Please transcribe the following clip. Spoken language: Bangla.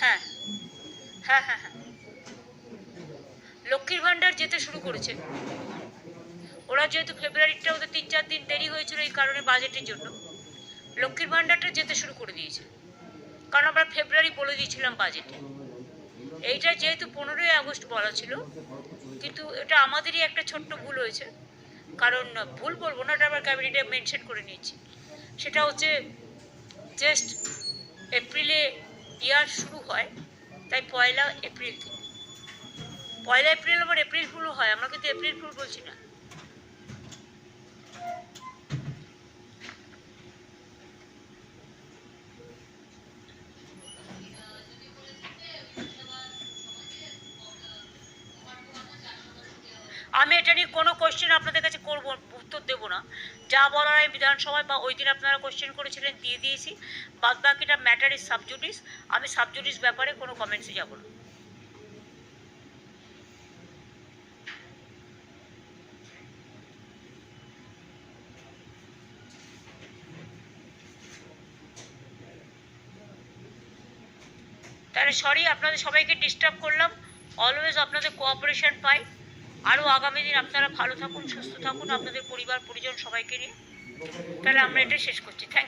হ্যাঁ। হ্যাঁ হ্যাঁ হ্যাঁ। লক্ষ্মীর ভাণ্ডার যেতে শুরু করেছে। ওরা যেহেতু ফেব্রুয়ারিটা ওদের তিন চার দিন দেরি হয়েছিল এই কারণে বাজেটের জন্য, লক্ষ্মীর ভাণ্ডারটা যেতে শুরু করে দিয়েছে। কারণ আমরা ফেব্রুয়ারি বলে দিয়েছিলাম বাজেটে। এইটা যেহেতু পনেরোই আগস্ট বলা ছিল, কিন্তু এটা আমাদেরই একটা ছোট্ট ভুল হয়েছে। কারণ ভুল বলব না, এটা আবার ক্যাবিনেটে মেনশন করে নিয়েছি। সেটা হচ্ছে জাস্ট এপ্রিলে ইয়ার শুরু হয় তাই পয়লা এপ্রিল থেকে। পয়লা এপ্রিল আবার এপ্রিল ফুলও হয়, আমরা কিন্তু এপ্রিল ফুল বলছি না। আমি এটা নিয়ে কোনো কোশ্চেন আপনাদের কাছে করব, উত্তর দেবো না। যা বলার আমি বিধানসভায় বা ওই দিন আপনারা কোশ্চেন করেছিলেন, দিয়ে দিয়েছি। বাদ বাকিটা ম্যাটার ইজ সাবজুডিস আমি সাবজুডিস ব্যাপারে কোনো কমেন্টসে যাব না। তাহলে সরি আপনাদের সবাইকে ডিস্টার্ব করলাম। অলওয়েজ আপনাদের কোঅপারেশন পাই। আরও আগামী দিন আপনারা ভালো থাকুন, সুস্থ থাকুন, আপনাদের পরিবার, পরিজন সবাইকে নিয়ে। তাহলে আমরা এটা শেষ করছি। থ্যাংক